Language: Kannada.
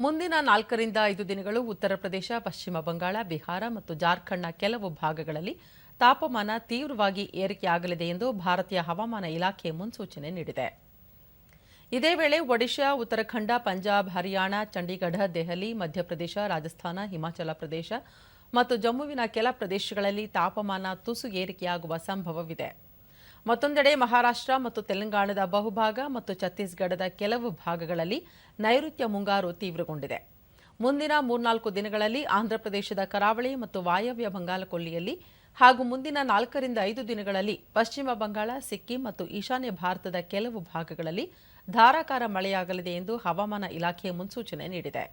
ಮುಂದಿನ ನಾಲ್ಕರಿಂದ ಐದು ದಿನಗಳು ಉತ್ತರ ಪ್ರದೇಶ, ಪಶ್ಚಿಮ ಬಂಗಾಳ, ಬಿಹಾರ ಮತ್ತು ಜಾರ್ಖಂಡ್ನ ಕೆಲವು ಭಾಗಗಳಲ್ಲಿ ತಾಪಮಾನ ತೀವ್ರವಾಗಿ ಏರಿಕೆಯಾಗಲಿದೆ ಎಂದು ಭಾರತೀಯ ಹವಾಮಾನ ಇಲಾಖೆ ಮುನ್ಸೂಚನೆ ನೀಡಿದೆ. ಇದೇ ವೇಳೆ ಒಡಿಶಾ, ಉತ್ತರಾಖಂಡ, ಪಂಜಾಬ್, ಹರಿಯಾಣ, ಚಂಡೀಗಢ, ದೆಹಲಿ, ಮಧ್ಯಪ್ರದೇಶ, ರಾಜಸ್ಥಾನ, ಹಿಮಾಚಲ ಪ್ರದೇಶ ಮತ್ತು ಜಮ್ಮುವಿನ ಕೆಲ ಪ್ರದೇಶಗಳಲ್ಲಿ ತಾಪಮಾನ ತುಸು ಏರಿಕೆಯಾಗುವ ಸಂಭವವಿದೆ. ಮತ್ತೊಂದೆಡೆ ಮಹಾರಾಷ್ಟ್ರ ಮತ್ತು ತೆಲಂಗಾಣದ ಬಹುಭಾಗ ಮತ್ತು ಛತ್ತೀಸ್ಗಢದ ಕೆಲವು ಭಾಗಗಳಲ್ಲಿ ನೈಋತ್ಯ ಮುಂಗಾರು ತೀವ್ರಗೊಂಡಿದೆ. ಮುಂದಿನ ಮೂರ್ನಾಲ್ಕು ದಿನಗಳಲ್ಲಿ ಆಂಧ್ರಪ್ರದೇಶದ ಕರಾವಳಿ ಮತ್ತು ವಾಯವ್ಯ ಬಂಗಾಳಕೊಲ್ಲಿಯಲ್ಲಿ ಹಾಗೂ ಮುಂದಿನ ನಾಲ್ಕರಿಂದ ಐದು ದಿನಗಳಲ್ಲಿ ಪಶ್ಚಿಮ ಬಂಗಾಳ, ಸಿಕ್ಕಿಂ ಮತ್ತು ಈಶಾನ್ಯ ಭಾರತದ ಕೆಲವು ಭಾಗಗಳಲ್ಲಿ ಧಾರಾಕಾರ ಮಳೆಯಾಗಲಿದೆ ಎಂದು ಹವಾಮಾನ ಇಲಾಖೆ ಮುನ್ಸೂಚನೆ ನೀಡಿದೆ.